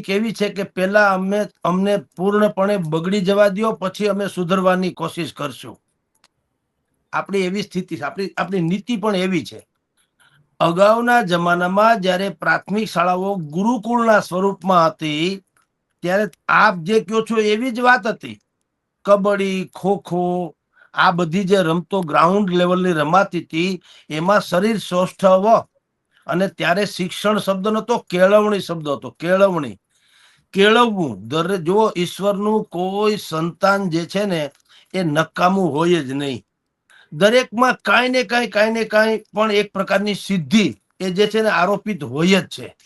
કેવી છે કે પહેલા અમે અમને પૂર્ણપણે બગડી જવા દો પછી અમે સુધરવાની કોશિશ કરશું. આપણી એવી સ્થિતિ આપણી આપણી નીતિ પણ એવી છે. અગાઉના જમાનામાં જ્યારે પ્રાથમિક શાળાઓ ગુરુકુળના સ્વરૂપમાં હતી, ત્યારે આપ જે કહો છો એવી જ વાત હતી. કબડ્ડી, ખોખો, આ બધી જે રમતો ગ્રાઉન્ડ લેવલની રમાતી હતી, એમાં શરીર સૌષ્ઠવ અને ત્યારે શિક્ષણ શબ્દ નતો કેળવણી શબ્દ હતો, કેળવણી. કેળવવું. દરે જો ઈશ્વરનું કોઈ સંતાન જે છે ને, એ નકામું હોય જ નહીં. દરેકમાં કાંઈ ને કાંઈ કાંઈ ને કાંઈ પણ એક પ્રકારની સિદ્ધિ એ જે છે ને આરોપિત હોય જ છે.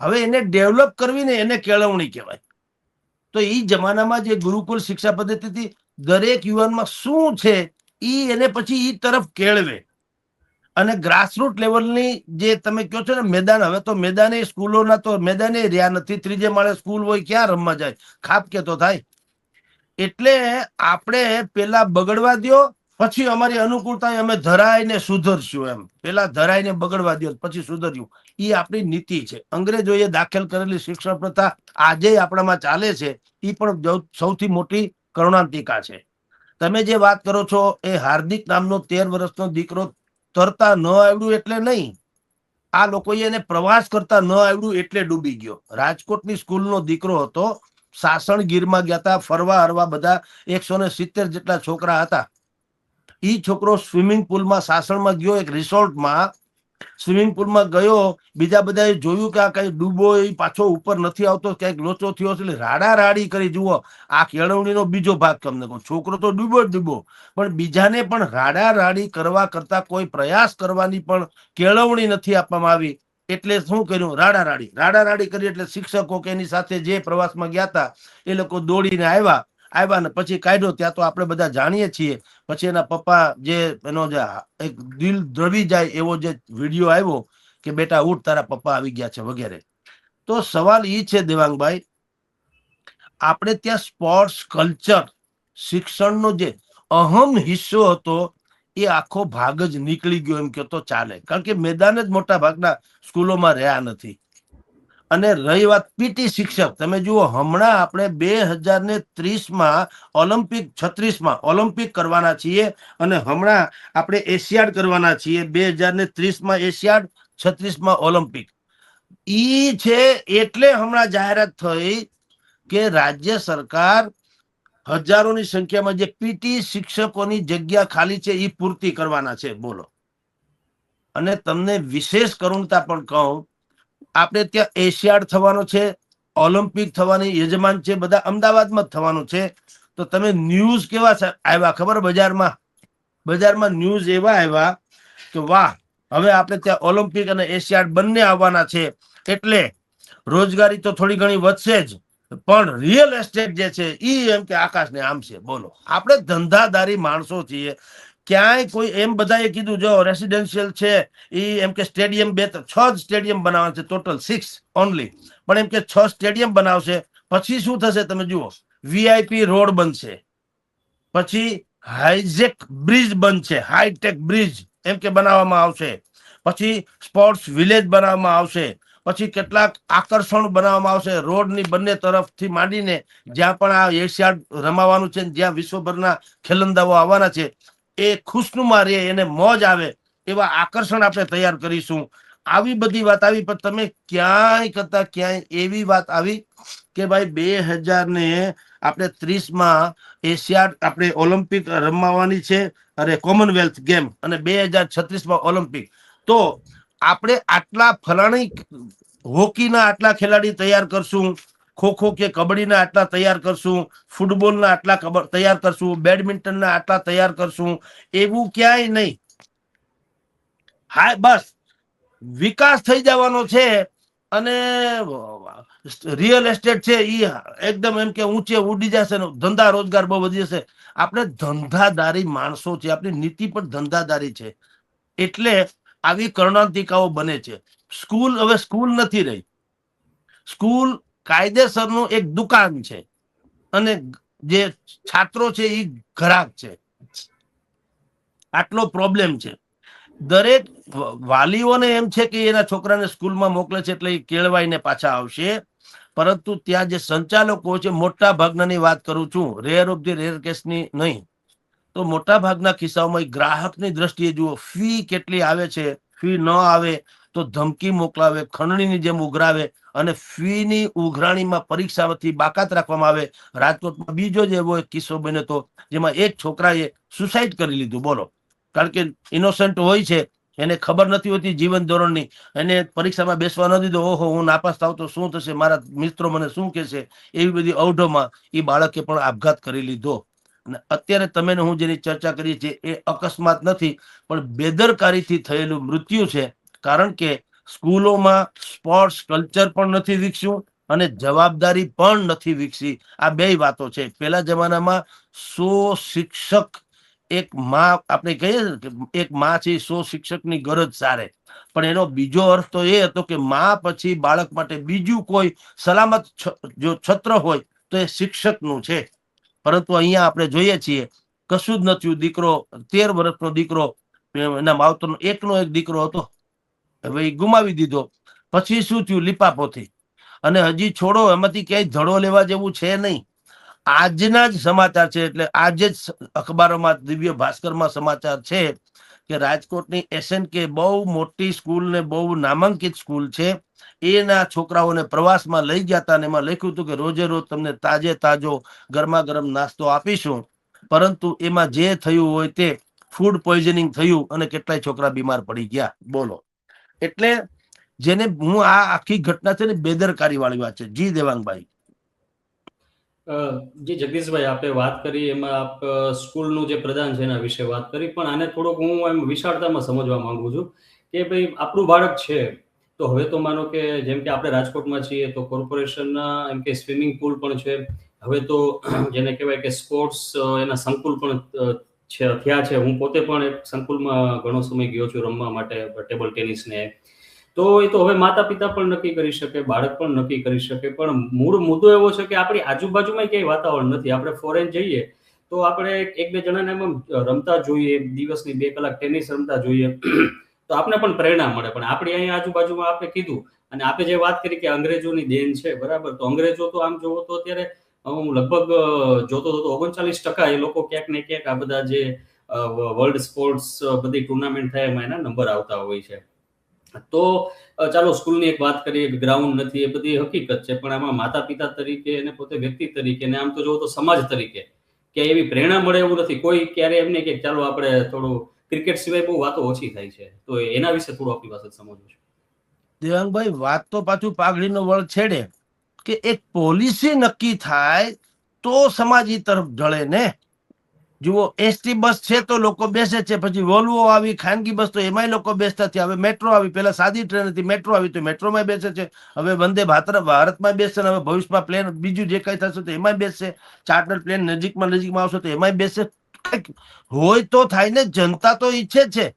હવે એને ડેવલપ કરવી ને એને કેળવણી કહેવાય. તો એ જમાનામાં જે ગુરુકુલ શિક્ષા પદ્ધતિથી દરેક યુવાનમાં શું છે એ એને પછી એ તરફ કેળવે. અને ગ્રાસરૂટ લેવલની જે તમે કહો છો ને મેદાન, હવે તો મેદાને સ્કૂલોના તો મેદાને રહ્યા નથી. ત્રીજે માળે સ્કૂલ હોય ક્યાં રમવા જાય? ખાપ કે તો થાય. એટલે આપણે પેલા બગડવા દ્યો, પછી અમારી અનુકૂળતા અમે ધરાઈને સુધરશું એમ. પેલા ધરાઈને બગડવા દ્યો, પછી સુધર્યું. એ આપણી નીતિ છે. અંગ્રેજોએ દાખલ કરેલી શિક્ષણ પ્રથા આજે આપણામાં ચાલે છે. એ પણ સૌથી મોટી કરુણાંતિકા છે. તમે જે વાત કરો છો, એ હાર્દિક નામનો તેર વર્ષનો દીકરો તરતા ન આવડ્યું એટલે નહીં. આ લોકોએ એને પ્રવાસ કરતા ન આવડ્યું એટલે ડૂબી ગયો. રાજકોટની સ્કૂલનો દીકરો હતો. સાસણ ગીરમાં ગયા હતા ફરવા હરવા બધા એકસો ને સિત્તેર જેટલા છોકરા હતા. ઈ છોકરો સ્વિમિંગ પુલમાં સાસણમાં ગયો, એક રિસોર્ટમાં સ્વિમિંગ પુલમાં ગયો, બીજા બધાએ જોયું કે આ કઈ ડૂબો એ પાછો ઉપર નથી આવતો, ક્યાંક લોચો થયો એટલે રાડા રાડી કરી, જુઓ, આ કેળવણીનો બીજો ભાગ તમને કહું. છોકરો તો ડૂબો ડૂબો, પણ બીજાને પણ રાડા રાડી કરવા કરતા કોઈ પ્રયાસ કરવાની પણ કેળવણી નથી આપવામાં આવી. એટલે શું કર્યું? રાડા રાડી રાડા રાડી કરી એટલે શિક્ષકો કે એની સાથે જે પ્રવાસમાં ગયા હતા એ લોકો દોડીને આવ્યા. આવ્યા ને પછી કાઢ્યો, ત્યાં તો આપણે બધા જાણીએ છીએ. પછી એના પપ્પા જે એનો જે એક દિલ દ્રવી જાય એવો જે વીડિયો આવ્યો કે, બેટા, ઉઠ, તારા પપ્પા આવી ગયા છે વગેરે. તો સવાલ એ છે દેવાંગભાઈ, આપણે ત્યાં સ્પોર્ટ્સ, કલ્ચર, શિક્ષણનો જે અહમ હિસ્સો હતો, એ આખો ભાગ જ નીકળી ગયો એમ કે તો ચાલે. કારણ કે મેદાન જ મોટા ભાગના સ્કૂલોમાં રહ્યા નથી. અને રહી વાત પીટી શિક્ષક. તમે જુઓ, હમણાં આપણે બે હજાર ને ત્રીસમાં ઓલિમ્પિક, છત્રીસમાં ઓલિમ્પિક કરવાના છીએ અને હમણાં આપણે એશિયાડ કરવાના છીએ. બે હજાર ને ત્રીસમાં એશિયાડ, છત્રીસમાં ઓલિમ્પિક. ઈ છે એટલે હમણાં જાહેરાત થઈ કે રાજ્ય સરકાર હજારોની સંખ્યામાં જે પીટી શિક્ષકોની જગ્યા ખાલી છે એ પૂર્તિ કરવાના છે. બોલો. અને તમને વિશેષ કરુણતા પણ કહું આપણે ત્યાં એશિયાડ થવાનો છે, ઓલિમ્પિક થવાની યજમાન છે, બધા અમદાવાદમાં જ થવાનું છે. તો તમે ન્યૂઝ કેવા આવ્યા? ખબર બજારમાં? બજારમાં ન્યૂઝ એવા આવ્યા કે વાહ, હવે આપણે ત્યાં ઓલિમ્પિક અને એશિયાડ બંને આવવાના છે. એટલે રોજગારી તો થોડી ઘણી વધશે જ, પણ રિયલ એસ્ટેટ જે છે એ એમ કે આકાશને આમ છે. બોલો. આપણે ધંધાદારી માણસો છીએ. ક્યાંય કોઈ એમ બધાએ કીધું, જો રેસિડેન્શિયલ છે એ એમ કે સ્ટેડિયમ બે છ જ સ્ટેડિયમ બનાવવાનું છે ટોટલ સિક્સ ઓનલી પણ એમ કે છ સ્ટેડિયમ બનાવશે, પછી શું થશે તમે જુઓ વીઆઈપી રોડ બનશે, પછી હાઈજેક બ્રિજ બનશે હાઈટેક બ્રિજ એમ કે બનાવવામાં આવશે, પછી સ્પોર્ટ્સ વિલેજ બનાવવામાં આવશે, પછી કેટલાક આકર્ષણ બનાવવામાં આવશે, રોડની બંને તરફથી માંડીને જ્યાં પણ આ એશિયાડ રમાવાનું છે જ્યાં વિશ્વભરના ખેલંદાઓ આવવાના છે એ ખુશનુમા રહે, એને મોજ આવે, એવા આકર્ષણ આપણે તૈયાર કરીશું. આવી બધી વાત આવી, પણ તમે ક્યાંય કરતા ક્યાંય એવી વાત આવી કે ભાઈ બે હજાર ને આપણે ત્રીસમાં એશિયા, આપણે ઓલિમ્પિક રમવાની છે અરે કોમનવેલ્થ ગેમ અને બે હજાર છત્રીસમાં ઓલિમ્પિક. તો આપણે આટલા ફલાણી હોકીના આટલા ખેલાડી તૈયાર કરશું. ખોખો કે કબડ્ડીના આટલા તૈયાર કરશું, ફૂટબોલના આટલા તૈયાર કરશું, બેડમિન્ટનના આટલા તૈયાર કરશું, એવું ક્યાંય નહીં. હા, બસ. વિકાસ થઈ જવાનો છે અને રિયલ એસ્ટેટ છે એ એકદમ એમ કે ઊંચે ઉડી જશે ધંધા રોજગાર બહુ વધી જશે. આપણે ધંધાદારી માણસો છે આપણી નીતિ પણ ધંધાદારી છે. એટલે આવી કર્ણાંતિકાઓ બને છે. સ્કૂલ, હવે સ્કૂલ નથી રહી. સ્કૂલ કાયદેસરનું એક દુકાન છે. અને જે છાત્રો છે એ ઘરાક છે. આટલો પ્રોબ્લેમ છે. દરેક વાલીઓને એમ છે કે એના છોકરાને સ્કૂલમાં મોકલે છે એટલે એ કેળવાઈને પાછા આવશે. પરંતુ ત્યાં જે સંચાલકો છે, મોટા ભાગનાની વાત કરું છું રેર ઓફ ધી રેર કેસની નહીં. તો મોટા ભાગના કિસ્સાઓમાં ગ્રાહકની દ્રષ્ટિએ જુઓ ફી કેટલી આવે છે ફી ન આવે તો ધમકી મોકલાવે, ખંડણીની જેમ ઉઘરાવે અને ફીની ઉઘરાણીમાં પરીક્ષાથી બાકાત રાખવામાં આવે. રાજકોટમાં બીજો જ એવો કિસ્સો બન્યો હતો, જેમાં એક છોકરાએ સુસાઇડ કરી લીધું. બોલો. કારણ કે ઇનોસન્ટ હોય છે, એને ખબર નથી હોતી જીવન ધોરણની. એને પરીક્ષામાં બેસવા ન દીધો. ઓહો, હું નાપાસ થાવ તો શું થશે? મારા મિત્રો મને શું કહેશે? એવી બધી અવઢોમાં એ બાળકે પણ આપઘાત કરી લીધો. અને અત્યારે તમે હું જેની ચર્ચા કરી છે એ અકસ્માત નથી, પણ બેદરકારીથી થયેલું મૃત્યુ છે. કારણ કે સ્કૂલોમાં સ્પોર્ટ્સ કલ્ચર પણ નથી વિકસ્યું અને જવાબદારી પણ નથી વિકસી. આ બે વાતો છે. પેલા જમાનામાં સો શિક્ષક એક માં, આપણે કહીએ એક માં છે સો શિક્ષકની ગરજ સારે. પણ એનો બીજો અર્થ તો એ હતો કે માં પછી બાળક માટે બીજું કોઈ સલામત જો છત્ર હોય તો એ શિક્ષકનું છે. પરંતુ અહીંયા આપણે જોઈએ છીએ, કશું જ નથી. દીકરો, તેર વર્ષનો દીકરો, એના માવતરનો એકનો એક દીકરો હતો. ગુમાવી દીધો. પછી શું થયું? લીપાપોથી. અને હજી છોડો, એમાંથી ક્યાંય ધડો લેવા જેવું છે નહીં. આજના જ સમાચાર છે, એટલે આજે જ અખબારોમાં, દિવ્ય ભાસ્કરમાં સમાચાર છે કે રાજકોટની એસએન કે બહુ મોટી સ્કૂલ ને બહુ નામાંકિત સ્કૂલ છે. એના છોકરાઓને પ્રવાસમાં લઈ ગયા હતા અને એમાં લખ્યું હતું કે રોજે રોજ તમને તાજે તાજો ગરમા ગરમ નાસ્તો આપીશું. પરંતુ એમાં જે થયું હોય તે ફૂડ પોઈઝનિંગ થયું અને કેટલાય છોકરા બીમાર પડી ગયા. બોલો. એટલે જેને હું આ આખી ઘટના છે ને બેદરકારી વાળી વાત છે. જી દેવાંગભાઈ. જી જગદીશભાઈ, આપે વાત કરી, એમાં આપ સ્કૂલનું જે પ્રધાન છે એના વિશે વાત કરી, પણ આને થોડોક હું એમ વિશાળતામાં સમજવા માંગુ છું કે ભાઈ, આપણું બાળક છે, તો હવે તો માનો કે જેમ કે આપણે રાજકોટમાં છીએ, તો કોર્પોરેશનના એમ કે સ્વિમિંગ પુલ પણ છે. હવે તો, જેને કહેવાય કે સ્પોર્ટ્સ એના સંકુલ પણ થયા છે. હું પોતે પણ એક સંકુલમાં ઘણો સમય ગયો છું રમવા માટે, ટેબલ ટેનિસને તો એ તો હવે માતા પિતા પણ નક્કી કરી શકે, બાળક પણ નક્કી કરી શકે, પણ મૂળ મુદ્દો એવો છે કે આપણી આજુબાજુમાં ક્યાંય વાતાવરણ નથી. આપણે ફોરેન જઈએ તો આપણે એક બે જણાને એમ રમતા જોઈએ, દિવસની બે કલાક ટેનિસ રમતા જોઈએ. તો આપણે પણ પ્રેરણા મળે. પણ આપણી અહીંયા આજુબાજુમાં આપણે કીધું અને આપણે જે વાત કરી કે અંગ્રેજોની દેન છે, બરાબર? તો અંગ્રેજો તો આમ જોવો તો અત્યારે હું લગભગ જોતો હતો ઓગણચાલીસ ટકા એ લોકો ક્યાંક ને ક્યાંક આ બધા જે વર્લ્ડ સ્પોર્ટ્સ બધી ટુર્નામેન્ટ થાય એમાં એના નંબર આવતા હોય છે. તો ચાલો સ્કૂલની એક વાત કરીએ ગ્રાઉન્ડ નથી એ બધી હકીકત છે, પણ આમાં માતા પિતા તરીકે અને પોતે વ્યક્તિ તરીકે ને આમ તો જોવો તો સમાજ તરીકે કે એવી પ્રેરણા મળે એવું નથી. કોઈ ક્યારે એમને કે ચાલો આપણે થોડું ક્રિકેટ સિવાય બહુ વાતો ઓછી થાય છે. તો એના વિશે થોડું આપણી પાસે સમજવું છે. દેવાંગભાઈ, વાત તો પાછું પાઘડીનો વળ છેડે. કે એક પોલિસી નક્કી થાય તો સમાજ એ તરફ ઢળે ને? જુઓ એસટી બસ છે તો લોકો બેસે છે, પછી વોલ્વો આવી, ખાનગી બસ તો એમાંય લોકો બેસતા થયા. હવે મેટ્રો આવી પેલા સાદી ટ્રેન હતી મેટ્રો આવી, તો મેટ્રોમાં બેસે છે. હવે વંદે ભારત, ભારતમાં બેસશે હવે ભવિષ્યમાં પ્લેન બીજું જે કઈ થશે તો એમાંય બેસશે ચાર્ટર પ્લેન નજીકમાં નજીકમાં આવશે તો એમાંય બેસશે હોય તો થાય ને, જનતા તો ઈચ્છે છે.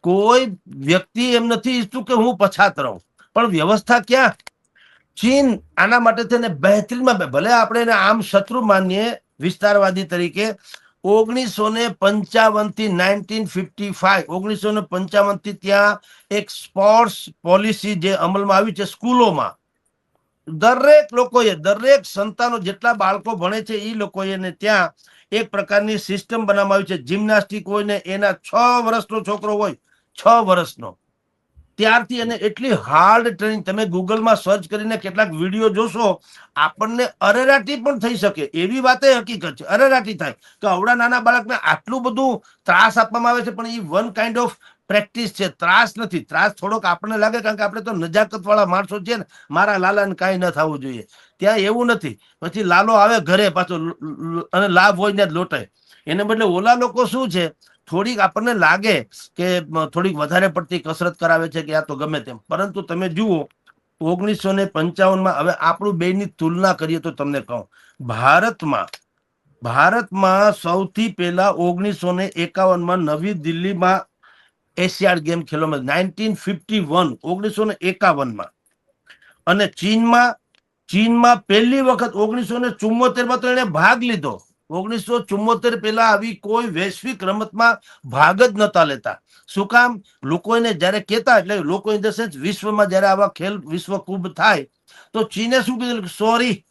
કોઈ વ્યક્તિ એમ નથી ઈચ્છતું કે હું પછાત રહું. પણ વ્યવસ્થા ક્યાં? ચીન આના માટે થઈને બહેતરીનમાં ભલે આપણે એને આમ શત્રુ માનીએ વિસ્તારવાદી તરીકે, ઓગણીસો ને પંચાવનથી નાઇન્ટીન ફિફ્ટી ફાઈવ ઓગણીસો ને પંચાવનથી ત્યાં એક સ્પોર્ટ્સ પોલિસી જે અમલમાં આવી છે સ્કૂલોમાં. દરેક લોકોએ, દરેક સંતાનો જેટલા બાળકો ભણે છે એ લોકોએ ત્યાં એક પ્રકારની સિસ્ટમ બનાવવામાં આવી છે. જિમ્નાસ્ટિક હોય ને એના છ વર્ષનો છોકરો હોય, છ વર્ષનો. ત્યારથી એને એટલી હાર્ડ ટ્રેનિંગ તમે ગૂગલમાં સર્ચ કરીને કેટલાક વીડિયો જોશો, આપણને અરેરાટી પણ થઈ શકે. એવી વાત હકીકત છે. અરેરાટી થાય કે અવડા નાના બાળકને આટલું બધું ત્રાસ આપવામાં આવે છે, પણ એ વન કાઇન્ડ ઓફ પ્રેક્ટિસ છે. ત્રાસ નથી. ત્રાસ થોડોક આપણને લાગે કારણ કે આપણે તો નજાકત વાળા માણસો છે ને, મારા લાલાને કાંઈ ન થવું જોઈએ. ત્યાં એવું નથી. પછી લાલો આવે ઘરે પાછો અને લાભ હોય ને લોટાય. એને બદલે ઓલા લોકો શું છે? થોડીક આપણને લાગે કે થોડીક વધારે પડતી કસરત કરાવે છે કે આ તો ગમે તેમ. પરંતુ તમે જુઓ, ઓગણીસો ને પંચાવનમાં હવે આપણું બેની તુલના કરીએ તો તમને કહું. ભારતમાં ભારતમાં સૌથી પહેલા ઓગણીસો ને એકાવનમાં નવી દિલ્હીમાં એશિયાડ ગેમ ખેલવામાં નાઇન્ટીન ફિફ્ટી વન, ઓગણીસો ને એકાવનમાં. અને ચીનમાં ચીનમાં પહેલી વખત ઓગણીસો ને ચુમ્મોતેરમાં તો એને ભાગ લીધો. ઓગણીસો ચુમ્મોતેર પહેલા આવી કોઈ વૈશ્વિક રમતમાં ભાગ જ નતા લેતા. શું કામ? લોકો એને જયારે કહેતા, એટલે લોકો ઇન ધ સેન્સ વિશ્વમાં જયારે આવા ખેલ વિશ્વ કુંભ થાય, તો ચીને શું કીધું? સોરી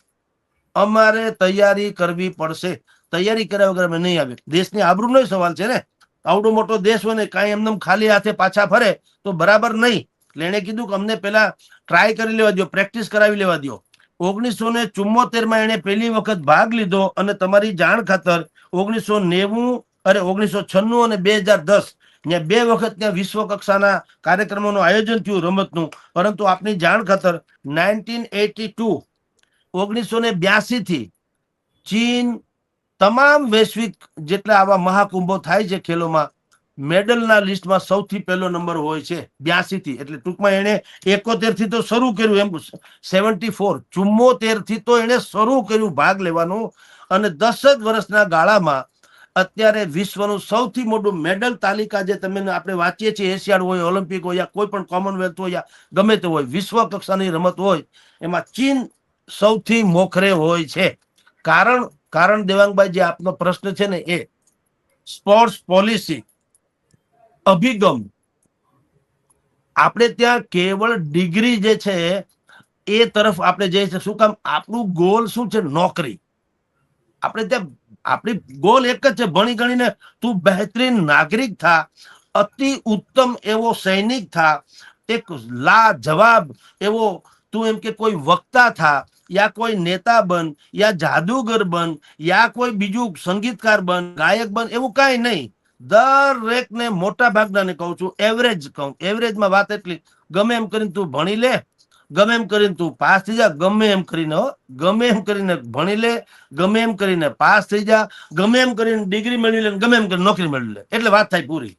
અમારે તૈયારી કરવી પડશે. તૈયારી કર્યા વગર અમે નહીં આવે દેશની આબરૂનો સવાલ છે ને? આવડો મોટો દેશ હોય ને, કાંઈ એમને ખાલી હાથે પાછા ફરે, તો બરાબર નહીં. એટલે એણે કીધું કે અમને પેલા ટ્રાય કરી લેવા દો પ્રેક્ટિસ કરાવી લેવા દો ઓગણીસો ને ચુમ્મોતેરમાં એણે પહેલી વખત ભાગ લીધો અને તમારી જાણ ખાતર ઓગણીસો નેવું અરે ઓગણીસો છન્નું અને બે હજાર દસ ત્યાં બે વખત ત્યાં વિશ્વ કક્ષાના કાર્યક્રમોનું આયોજન થયું રમતનું. પરંતુ આપની જાણ ખાતર નાઇન્ટીન એટી ટુ ઓગણીસો ને બ્યાસી થી ચીન તમામ વૈશ્વિક જેટલા આવા મહાકુંભો થાય છે ખેલોમાં મેડલના લિસ્ટમાં સૌથી પહેલો નંબર હોય છે બ્યાસી થી એટલે ટૂંકમાં એને એકોતેરથી તો શરૂ કર્યું એમ. સેવન્ટી ફોર ચુમ્મોતેરથી તો એને શરૂ કર્યું ભાગ લેવાનું. અને દસ જ વર્ષના ગાળામાં અત્યારે વિશ્વનું સૌથી મોટું મેડલ તાલિકા જે તમે આપણે વાંચીએ છીએ, એશિયાડ હોય, ઓલિમ્પિક હોય, યા કોઈ પણ કોમનવેલ્થ હોય, યા ગમે તે હોય વિશ્વ કક્ષાની રમત હોય, એમાં ચીન સૌથી મોખરે હોય છે. કારણ કારણ દેવાંગભાઈ, જે આપનો પ્રશ્ન છે ને એ, સ્પોર્ટ્સ પોલિસી અભિગમ. આપણે ત્યાં કેવળ ડિગ્રી જે છે, એ તરફ આપણે જઈએ છીએ. શું કામ? આપણું ગોલ શું છે? નોકરી. આપણે ત્યાં, આપણી ગોલ એક જ છે, ભણી ગણીને તું બહેતરીન નાગરિક થા, અતિ ઉત્તમ એવો સૈનિક થા, એક લા જવાબ એવો તું એમ કે કોઈ વક્તા થા, યા કોઈ નેતા બન, યા જાદુગર બન, યા કોઈ બીજું સંગીતકાર બન, ગાયક બન, એવું કાંઈ નહીં. દરેક ને મોટા ભાગના કહું છું એવરેજ કહું. એવરેજમાં વાત એટલી, ગમે એમ કરીને તું ભણી લે, ગમે એમ કરીને તું પાસ થઈ જા, ગમે એમ કરીને ગમે એમ કરીને ભણી લે, ગમે એમ કરીને પાસ થઈ જા, ગમે એમ કરીને ડિગ્રી મેળવી લે ગમે એમ કરીને નોકરી મેળવી લે. એટલે વાત થાય પૂરી.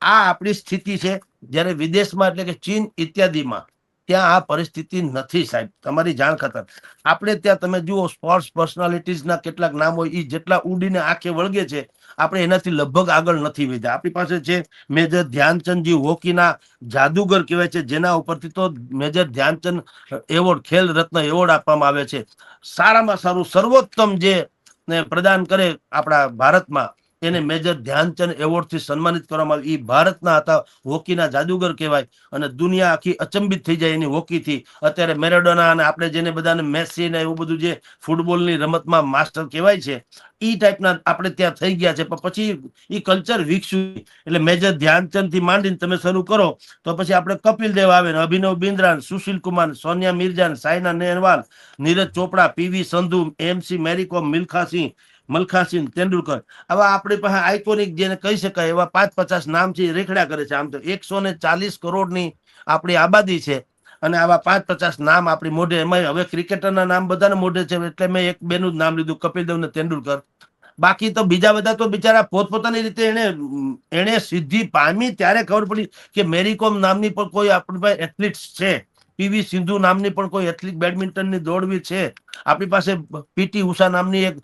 આ આપણી સ્થિતિ છે, જ્યારે વિદેશમાં એટલે કે ચીન ઇત્યાદિમાં ત્યાં આ પરિસ્થિતિ નથી સાહેબ. તમારી જાણ ખાતર. આપણે ત્યાં તમે જુઓ સ્પોર્ટ્સ પર્સનાલિટીઝના કેટલાક નામ હોય એ જેટલા ઉડીને આંખે વળગે છે, આપણે એનાથી લગભગ આગળ નથી વધ્યા. આપણી પાસે છે મેજર ધ્યાનચંદજી હોકીના જાદુગર કહેવાય છે, જેના ઉપરથી તો major Dhyan Chand award, Khel Ratna award આપવામાં આવે છે. સારામાં સારું સર્વોત્તમ જે પ્રદાન કરે આપણા ભારતમાં એને મેજર ધ્યાનચંદ એવોર્ડથી સન્માનિત કરવામાં આવે. એ ભારતના હતા, હોકીના જાદુગર કહેવાય. અને દુનિયા આખી અચંબિત થઈ જાય એની હોકીથી. અત્યારે મેરેડોના અને આપણે જેને બધાને મેસી ને એવું બધું જે ફૂટબોલની રમતમાં માસ્ટર કહેવાય છે એ ટાઈપના આપણે ત્યાં થઈ ગયા છે. પણ પછી એ કલ્ચર વિકસ્યું એટલે મેજર ધ્યાનચંદથી માંડીને તમે શરૂ કરો, તો પછી આપણે કપિલ દેવ આવે ને અભિનવ બિંદ્રા સુશીલ કુમાર સોનિયા મિર્ઝા ને સાયના નેહવાલ નીરજ ચોપડા પીવી સંધુ એમસી મેરીકોમ મિલ્ખા સિંહ મલખાસિંહ તેંડુલકર. આવા આપણી પાસે આઇકોનિક જેને કહી શકાય એવા પાંચ પચાસ નામ છે રેખડા કરે છે. આમ તો એકસો ને ચાલીસ કરોડની આપણી આબાદી છે. અને આવા પાંચ પચાસ નામ આપણી મોઢે એમાં હવે ક્રિકેટરના નામ બધાને મોઢે છે, એટલે મેં એક બેનું જ નામ લીધું કપિલ દેવ ને તેંડુલકર. બાકી તો બીજા બધા તો બિચારા પોતપોતાની રીતે એને એને સિદ્ધિ પામી, ત્યારે ખબર પડી કે મેરીકોમ નામની પણ કોઈ આપણી પાસે એથ્લીટ્સ છે. પીવી સિંધુ નામની પણ કોઈ એથ્લિક બેડમિન્ટનની દોડવી છે? આપણી પાસે પીટી ઉષા નામની એક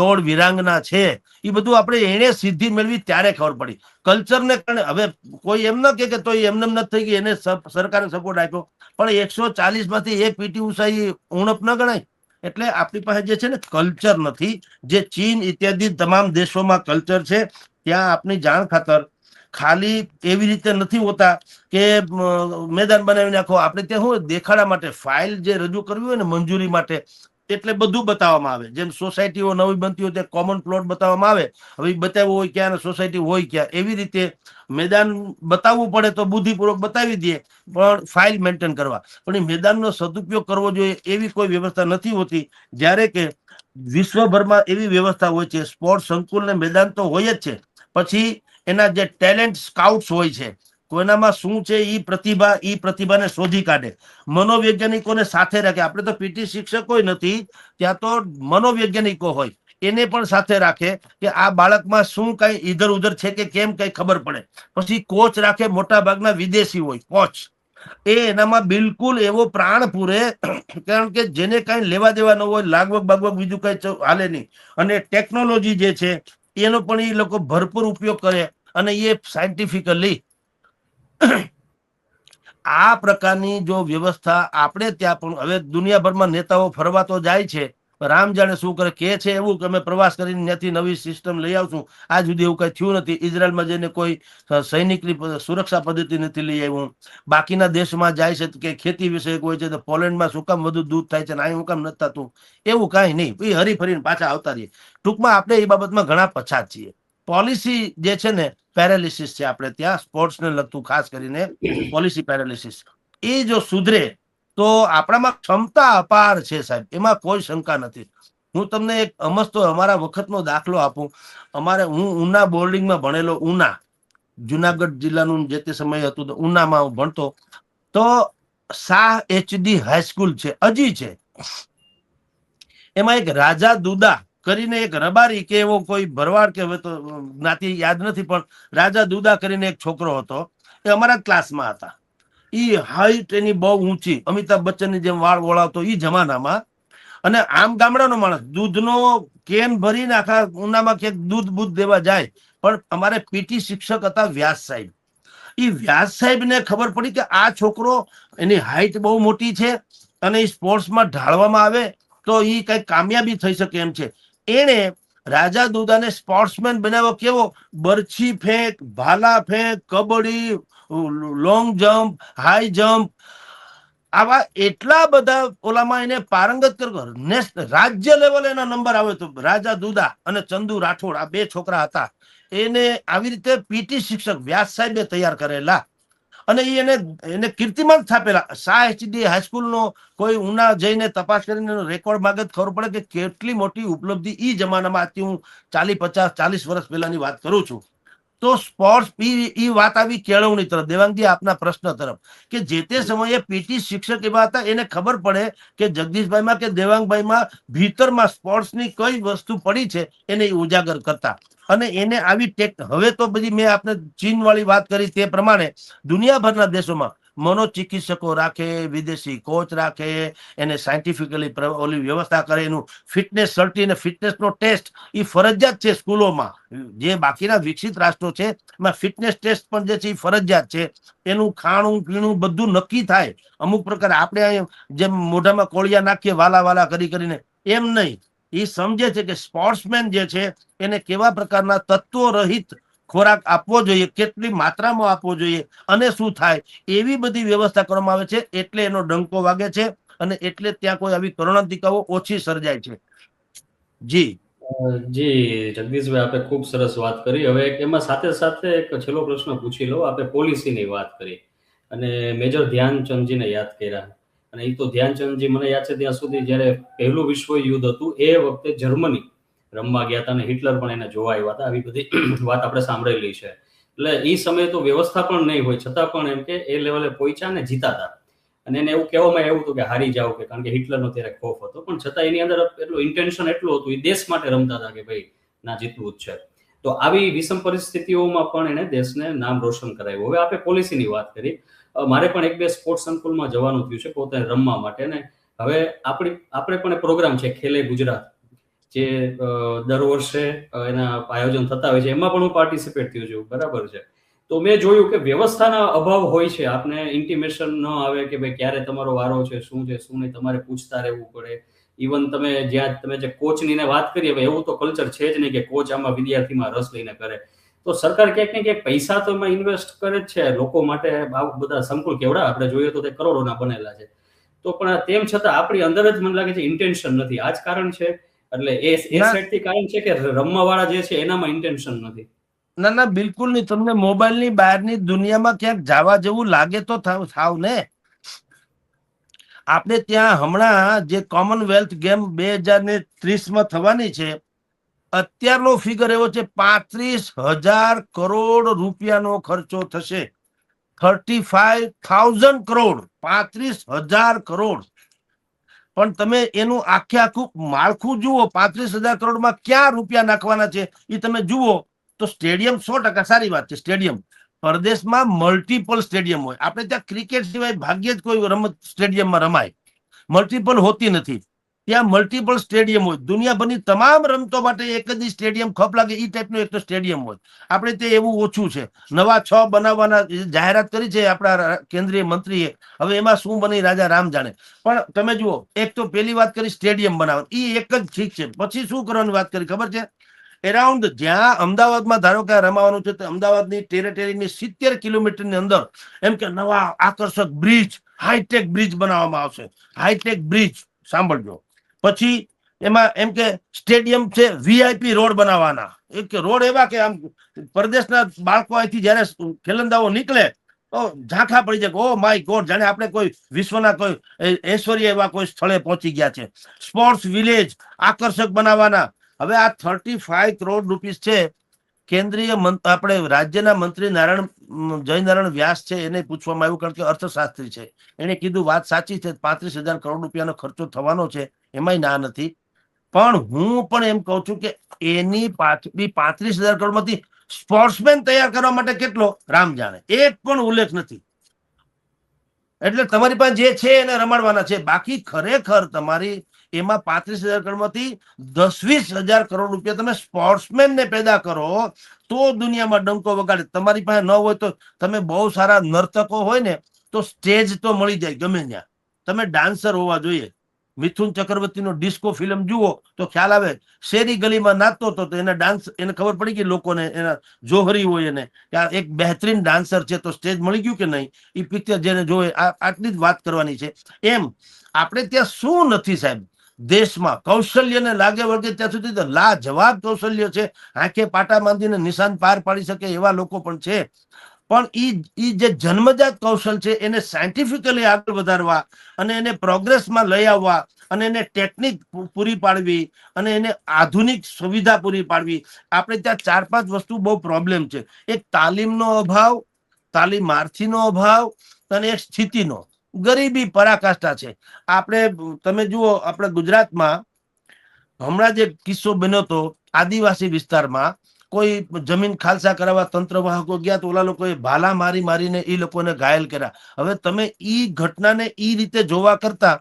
દોડ વિરાંગના છે. એ બધું આપણે એને સિદ્ધિ મેળવી ત્યારે ખબર પડી. કલ્ચરને કારણે હવે કોઈ એમ ન કે તો એમને એમ નથી થઈ ગઈ, એને સરકારે સપોર્ટ આપ્યો. પણ એકસો ચાલીસમાંથી એક પીટી ઉષા એ ઉણપ ન ગણાય. એટલે આપણી પાસે જે છે ને કલ્ચર નથી, જે ચીન ઇત્યાદિ તમામ દેશોમાં કલ્ચર છે, ત્યાં આપની જાણ ખાતર ખાલી એવી રીતે નથી હોતા કે મેદાન બનાવી નાખો. આપણે ત્યાં શું દેખાડા માટે ફાઇલ જે રજૂ કરવી હોય ને મંજૂરી માટે, એટલે બધું બતાવવામાં આવે. જેમ સોસાયટીઓ નવી બનતી હોય તે કોમન પ્લોટ બતાવવામાં આવે. હવે બતાવવું હોય ક્યાં અને સોસાયટી હોય ક્યાં. એવી રીતે મેદાન બતાવવું પડે તો બુદ્ધિપૂર્વક બતાવી દઈએ પણ ફાઇલ મેન્ટેન કરવા. પણ એ મેદાનનો સદુપયોગ કરવો જોઈએ એવી કોઈ વ્યવસ્થા નથી હોતી. જ્યારે કે વિશ્વભરમાં એવી વ્યવસ્થા હોય છે સ્પોર્ટ સંકુલ ને મેદાન તો હોય જ છે. પછી એના જે ટેલેન્ટ સ્કાઉટ્સ હોય છે કોઈનામાં શું છે એ પ્રતિભા એ પ્રતિભાને શોધી કાઢે. મનોવૈજ્ઞાનિકોને સાથે રાખે. આપણે તો પીટી શિક્ષકો નથી, ત્યાં તો મનોવૈજ્ઞાનિકો હોય. એને પણ સાથે રાખે કે આ બાળકમાં શું કઈ ઈધર ઉધર છે કે કેમ કઈ ખબર પડે. પછી કોચ રાખે મોટા ભાગના વિદેશી હોય કોચ એ એનામાં બિલકુલ એવો પ્રાણ પૂરે, કારણ કે જેને કઈ લેવા દેવા ન હોય, લાગવગ બાગવગ બીજું કઈ હાલે નહીં. અને ટેકનોલોજી જે છે, એનો પણ એ લોકો ભરપૂર ઉપયોગ કરે. અને એ સાયન્ટિફિકલી આ પ્રકારની જો વ્યવસ્થા આપણે ત્યાં પણ, હવે દુનિયાભરમાં નેતાઓ ફરવા તો જાય છે રામ જાણે શું કરે, કે છે એવું કે અમે પ્રવાસ કરીને ત્યાંથી નવી સિસ્ટમ લઈ આવશું. આજ સુધી એવું કઈ થયું નથી. ઇઝરાયલમાં જઈને કોઈ સૈનિકની સુરક્ષા પદ્ધતિ નથી લઈ આવ્યું. બાકીના દેશમાં જાય છે કે ખેતી વિષયક હોય છે, તો પોલેન્ડમાં શું કામ વધુ દૂધ થાય છે ને અહીં કામ નથી થતું. એવું કાંઈ નહીં. એ હરી ફરીને પાછા આવતા રહીએ. ટૂંકમાં આપણે એ બાબતમાં ઘણા પછાત છીએ. પોલિસી જે છે ને પેરાલિસિસ છે આપણે ત્યાં, સ્પોર્ટ્સને લગતું ખાસ કરીને પોલિસી પેરાલિસિસ, એ જો સુધરે તો આપણામાં ક્ષમતા અપાર છે સાહેબ. એમાં કોઈ શંકા નથી. હું તમને એક અમસ્તો અમારા વખતનો દાખલો આપું. અમારે હું ઉના બોર્ડિંગમાં ભણેલો ઉના, જુનાગઢ જિલ્લાનું જે તે સમય હતું ઉનામાં હું ભણતો. તો શાહ એચડી હાઈસ્કૂલ છે હજી છે. એમાં એક રાજા દુદા કરીને એક રબારી કે એવો કોઈ ભરવાડ કે જ્ઞાતિ યાદ નથી, પણ રાજા દુદા કરીને એક છોકરો હતો, એ અમારા ક્લાસમાં હતા. ઈ હાઈટ એની બહુ ઊંચી, અમિતાભ બચ્ચનની જેમ વાળ વળાવતો ઈ જમાનામાં. અને આમ ગામડાનો માણસ, દૂધનો કેન ભરીને આખા ઉનામાં ક્યાંક દૂધ બૂધ દેવા જાય, પણ અમારે પીટી શિક્ષક હતા વ્યાસ સાહેબ. એ વ્યાસ સાહેબને ખબર પડી કે આ છોકરો એની હાઈટ બહુ મોટી છે અને એ સ્પોર્ટ્સમાં ઢાળવામાં આવે, તો એ કઈ કામયાબી થઈ શકે એમ છે. એણે રાજા દુદાને સ્પોર્ટ્સમેન બનાવ્યો. કેવો? બરછી ફેંક, ભાલા ફેંક, kabaddi long jump high jump આવા એટલા બધા ઓલામાં એને પારંગત કર્યો. નેશનલ રાજ્ય લેવલે એના નંબર આવે તો રાજા દુદા અને ચંદુ રાઠોડ, આ બે છોકરા હતા. એને આવી રીતે પીટી શિક્ષક વ્યાસ સાહેબે તૈયાર કરેલા. અને એ એને એને કીર્તિમાન સ્થાપેલા. શાહ એચડી હાઈસ્કૂલનો કોઈ ઉના જઈને તપાસ કરીને રેકોર્ડ માગે ખબર પડે કે કેટલી મોટી ઉપલબ્ધિ એ જમાનામાં આજથી હું ચાલીસ પચાસ, ચાલીસ વર્ષ પહેલાની વાત કરું છું. તો સ્પોર્ટ્સ ઈ વાત આવી કેળવણી તરફ. દેવાંગજી, આપના પ્રશ્ન તરફ. કે જે તે સમયે પીટી શિક્ષક એવા હતા, એને ખબર પડે કે જગદીશભાઈમાં કે દેવાંગભાઈમાં ભીતરમાં સ્પોર્ટ્સની કઈ વસ્તુ પડી છે, એને ઉજાગર કરતા. અને એને આવી ટેક, હવે તો બધી મેં આપને ચીનવાળી વાત કરી તે પ્રમાણે, દુનિયાભરના દેશોમાં મનોચિકિત્સકો રાખે, વિદેશી કોચ રાખે, એને સાયન્ટિફિકલી ઓલી વ્યવસ્થા કરે, એનું ફિટનેસ સર્ટી અને ફિટનેસનો ટેસ્ટ એ ફરજિયાત છે સ્કૂલોમાં. જે બાકીના વિકસિત રાષ્ટ્રો છે, એમાં ફિટનેસ ટેસ્ટ પણ જે છે એ ફરજિયાત છે. એનું ખાણું, પીણું બધું નક્કી થાય. અમુક પ્રકારે આપણે જેમ મોઢામાં કોળિયા નાખીએ, વાલા વાલા કરી કરીને, એમ નહીં. એ સમજે છે કે સ્પોર્ટ્સમેન જે છે, એને કેવા પ્રકારના તત્વો રહિત ખોરાક આપવો જોઈએ, કેટલી માત્રામાં આપવો જોઈએ અને શું થાય એવી બધી વ્યવસ્થા કરવામાં આવે છે. એટલે એનો ડંકો વાગે છે અને એટલે ત્યાં કોઈ આવી કરુણાંતિકાઓ ઓછી સર્જાય છે. જી. જી, જગદીશભાઈ, આપે ખૂબ સરસ વાત કરી. હવે એમાં સાથે સાથે એક છેલ્લો પ્રશ્ન પૂછી લો. આપણે પોલિસીની વાત કરી અને મેજર ધ્યાનચંદજીને યાદ કર્યા. અને એ તો ધ્યાનચંદજી, મને યાદ છે, ત્યાં સુધી જ્યારે પહેલું વિશ્વ યુદ્ધ હતું, એ વખતે જર્મની રમવા ગયા હતા અને હિટલર પણ એને જોવા આવ્યા હતા. આવી બધી વાત આપણે સાંભળેલી છે. એટલે એ સમયે તો વ્યવસ્થા પણ નહીં હોય. છતાં પણ એમ કે એ લેવલે પહોંચ્યા ને જીતા હતા. અને એને એવું કહેવામાં એવું હતું કે હારી જાઓ કે, કારણ કે હિટલરનો ત્યારે ખોફ હતો. પણ છતાં એની અંદર એટલું ઇન્ટેન્શન એટલું હતું. એ દેશ માટે રમતા હતા કે ભાઈ, ના જીતવું જ છે. તો આવી વિષમ પરિસ્થિતિઓમાં પણ એને દેશને નામ રોશન કરાવ્યું. હવે આપણે પોલિસીની વાત કરી મારે પણ એક બે સ્પોર્ટ્સ સંકુલમાં જવાનું થયું છે પોતે રમવા માટે. ને હવે આપણી, આપણે પણ પ્રોગ્રામ છે ખેલે ગુજરાત. જે દર વર્ષે એના આયોજન થતા હોય છે, એમાં પણ હું પાર્ટિસિપેટ થયું છું. બરાબર છે. તો મેં જોયું કે વ્યવસ્થાના અભાવ હોય છે. આપને ઇન્ટિમેશન ન આવે કે ભાઈ ક્યારે તમારો વારો છે, શું છે, શું નહીં, તમારે પૂછતા રહેવું પડે. ઇવન તમે જ્યાં, તમે જે કોચની વાત કરીએ હવે એવું તો કલ્ચર છે જ નહીં કે કોચ આમાં વિદ્યાર્થીમાં રસ લઈને કરે. તો સરકાર ક્યાંક ને ક્યાંક પૈસા તો એમાં ઇન્વેસ્ટ કરે જ છે. લોકો માટે આવું બધા સંકુલ કેવડા, આપણે જોઈએ તો તે કરોડોના બનેલા છે. તો પણ તેમ છતાં આપણી અંદર જ મને લાગે છે ઇન્ટેન્શન નથી. આ જ કારણ છે એટલે એ એ સેટથી કારણ છે કે રમવા વાળા જે છે એનામાં ઇન્ટેન્શન નથી? ના ના બિલકુલ નહીં. તમને મોબાઈલની બહારની દુનિયામાં ક્યાંક જવા જેવું લાગે તો થાવ થાવ ને. આપણે ત્યાં હમણાં જે કોમનવેલ્થ ગેમ બે હજાર ને ત્રીસમાં થવાની છે અત્યારનો ફિગર એવો છે પાંત્રીસ હજાર કરોડ રૂપિયાનો ખર્ચો થશે. Thirty five thousand crore. પાંત્રીસ હજાર કરોડ. પણ તમે એનું આખે આખું માળખું જુઓ, પાંત્રીસ હજાર કરોડમાં ક્યાં રૂપિયા નાખવાના છે? એ તમે જુઓ તો સ્ટેડિયમ સો ટકા સારી વાત છે, સ્ટેડિયમ. પરદેશમાં મલ્ટિપલ સ્ટેડિયમ હોય. આપણે ત્યાં ક્રિકેટ સિવાય ભાગ્યે જ કોઈ રમત સ્ટેડિયમમાં રમાય. મલ્ટિપલ હોતી નથી. ત્યાં મલ્ટિપલ સ્ટેડિયમ હોય. દુનિયાભરની તમામ રમતો માટે એક જ સ્ટેડિયમ ખપ લાગે એ ટાઈપનું એક સ્ટેડિયમ હોય. આપણે તે એવું ઓછું છે. નવા છ બનાવવાના જાહેરાત કરી છે આપણા કેન્દ્રીય મંત્રીએ, હવે એમાં શું બની રાજા રામ જાણે. પણ તમે જુઓ, એક તો પેલી વાત કરી સ્ટેડિયમ બનાવવાની એ એક જ ઠીક છે. પછી શું કરવાની વાત કરી ખબર છે? એરાઉન્ડ જ્યાં અમદાવાદમાં ધારો કે રમાવાનું છે, તો અમદાવાદની ટેરેટરીની સિત્તેર કિલોમીટરની અંદર, એમ કે નવા આકર્ષક બ્રિજ હાઈટેક બ્રિજ બનાવવામાં આવશે. હાઈટેક બ્રિજ સાંભળજો. પછી એમાં એમ કે સ્ટેડિયમ છે વીઆઈપી રોડ બનાવવાના. એક રોડ એવા કે આમ પરદેશના બાળકો અહીંથી જયારે ખેલંદાઓ નીકળે તો ઝાંખા પડી જાય ઓ માય ગોડ જાણે આપણે કોઈ વિશ્વના કોઈ ઐશ્વર્ય એવા કોઈ સ્થળે પહોંચી ગયા છે. સ્પોર્ટ્સ વિલેજ આકર્ષક બનાવવાના. હવે આ થર્ટી ફાઈવ કરોડ રૂપીસ છે. કેન્દ્રીય આપણે રાજ્યના મંત્રી નારાયણ જયનારાયણ વ્યાસ છે, એને પૂછવામાં આવ્યું કારણ કે અર્થશાસ્ત્રી છે. એને કીધું વાત સાચી છે, પાંત્રીસ હજાર કરોડ રૂપિયાનો ખર્ચો થવાનો છે. એમાંય ના નથી. પણ હું પણ એમ કહું છું કે એની પાછળ પાંત્રીસ હજાર કરોડમાંથી સ્પોર્ટ્સમેન તૈયાર કરવા માટે કેટલો? રામ જાણે. એક પણ ઉલ્લેખ નથી. એટલે તમારી પાસે જે છે એને રમાડવાના છે. બાકી ખરેખર તમારી એમાં પાંત્રીસ હજાર કરોડમાંથી દસ વીસ હજાર કરોડ રૂપિયા તમે સ્પોર્ટ્સમેન ને પેદા કરો, તો દુનિયામાં ડંકો વગાડે. તમારી પાસે ન હોય તો તમે બહુ સારા નર્તકો હોય ને, તો સ્ટેજ તો મળી જાય ગમે ત્યાં. તમે ડાન્સર હોવા જોઈએ. મિથુન ચક્રવર્તીનો ડિસ્કો ફિલ્મ જુઓ તો ખ્યાલ આવે, શેરી ગલીમાં નાચતો હતો તો એને ડાન્સ એને ખબર પડી ગઈ લોકોને એના જોહરી હોય એને, કે આ એક બહેતરીન ડાન્સર છે તો સ્ટેજ મળી ગયું કે નહીં? એ પિક્ચર જેને જોવે આટલી જ વાત કરવાની છે. એમ, આપણે ત્યાં શું નથી સાહેબ? દેશમાં કૌશલ્યને લાગે વળગે ત્યાં સુધી તો લાજવાબ કૌશલ્ય છે. આંખે પાટા બાંધીને નિશાન પાર પાડી શકે એવા લોકો પણ છે. પણ ઈ જે જન્મજાત કૌશલ છે, એને સાયન્ટિફિકલી આગળ વધારવા અને એને પ્રોગ્રેસમાં લઈ આવવા અને એને ટેકનિક પૂરી પાડવી અને એને આધુનિક સુવિધા પૂરી પાડવી. આપણે ત્યાં ચાર પાંચ વસ્તુ બહુ પ્રોબ્લેમ છે. એક તાલીમનો અભાવ, તાલીમાર્થીનો અભાવ અને એક સ્થિતિનો. ગરીબી પરાકાષ્ઠા છે. આપણે, તમે જુઓ, આપણે ગુજરાતમાં હમણાં જે કિસ્સો બન્યો હતો આદિવાસી વિસ્તારમાં કોઈ જમીન ખાલસા કરાવવા તંત્ર વાહકો ગયા તો ઓલા લોકોએ ભાલા મારી મારીને એ લોકોને ઘાયલ કર્યા. હવે તમે ઈ ઘટનાને ઈ રીતે જોવા કરતા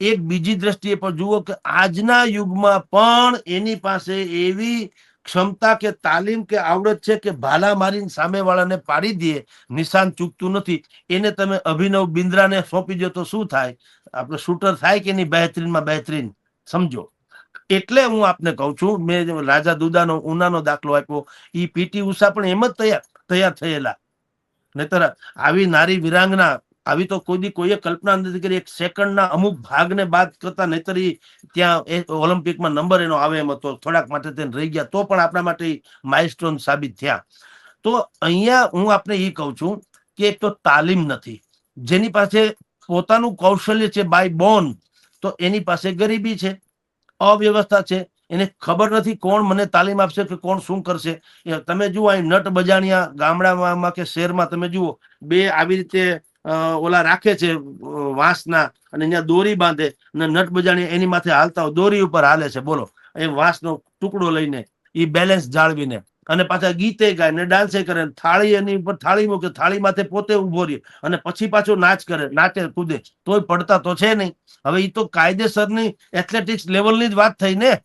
એક બીજી દ્રષ્ટિએ પણ જુઓ કે આજના યુગમાં પણ એની પાસે એવી ક્ષમતા કે તાલીમ કે આવડત છે કે ભાલા મારીને સામેવાળાને પાડી દે નિશાન ચૂકતું નથી. એને તમે અભિનવ બિન્દ્રાને સોંપી દો તો શું થાય? આપણે શૂટર થાય કે નહીં બહેતરીનમાં બહેતરીન? સમજો. એટલે હું આપને કહું છું, મેં રાજા દુદાનો, ઉનાનો દાખલો આપ્યો, ઈ પીટી ઉષા પણ એમ જ તૈયાર તૈયાર થયેલા. નહીતર આવી નારી વિરાંગના, આવી તો કોઈ કોઈએ કલ્પના નથી કરી, એક સેકન્ડના અમુક ભાગને બાદ કરતા નહીતર ત્યાં એ ઓલિમ્પિકમાં નંબર એનો આવે એમ હતો, થોડાક માટે તેને રહી ગયા, તો પણ આપણા માટે માઇલસ્ટોન સાબિત થયા. તો અહીંયા હું આપને એ કહું છું કે એક તો તાલીમ નથી. જેની પાસે પોતાનું કૌશલ્ય છે બાય બોન તો એની પાસે ગરીબી છે. અવ્યવસ્થા છે. એને ખબર નથી કોણ મને તાલીમ આપશે કે કોણ શું કરશે. તમે જુઓ અહીં નટ બજાણિયા ગામડામાં કે શહેરમાં તમે જુઓ, બે આવી રીતે ઓલા રાખે છે વાંસના અને અહીંયા દોરી બાંધે અને નટ બજાણી એની માથે હાલતા દોરી ઉપર હાલે છે. બોલો, એ વાંસનો ટુકડો લઈને એ બેલેન્સ જાળવીને અને પાછા ગીતે ગાય ને ડાન્સે કરે થાળી એની ઉપર થાળી મૂકે, થાળી માથે પોતે ઊભો રહે અને પછી પાછો નાચ કરે, નાચે, કૂદે. તોય પડતા તો છે નહીં. હવે એ તો કાયદેસરની એથ્લેટિક્સ લેવલની જ વાત થઈ ને.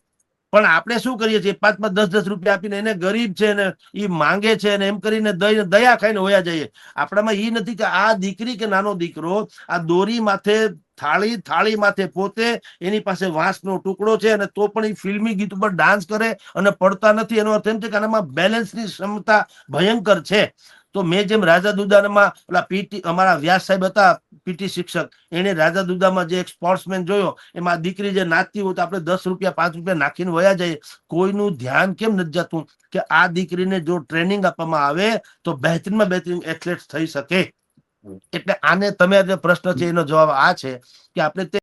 પણ આપણે શું કરીએ છીએ? પાંચ પાંચ દસ દસ રૂપિયા આપીને એને ગરીબ છે ને એ માંગે છે ને એમ કરીને દય- ખાઈને હોયા જઈએ. આપણામાં એ નથી કે આ દીકરી કે નાનો દીકરો આ દોરી માથે થાળી થાળી માથે પોતે એની પાસે વાંસનો ટુકડો છે અને તો પણ એ ફિલ્મી ગીત ઉપર ડાન્સ કરે અને પડતા નથી. એનો અર્થ એમ છે કે આનામાં બેલેન્સની ક્ષમતા ભયંકર છે. તો મેં જેમ રાજા દુદાનમાં પેલા પીટી અમારા વ્યાસ સાહેબ હતા પીટી શિક્ષક. એને રાજા દુદામાં જે એક સ્પોર્ટ્સમેન જોયો, એમાં દીકરી જે નાચતી હોય તો આપણે દસ રૂપિયા, પાંચ રૂપિયા નાખીને વયા જઈએ. કોઈનું ધ્યાન કેમ નથી જતું કે આ દીકરીને જો ટ્રેનિંગ આપવામાં આવે તો બહેતરીનમાં બહેતરીન એથ્લેટ થઈ શકે. એટલે આને તમે પ્રશ્ન છે, એનો જવાબ આ છે કે આપણે તે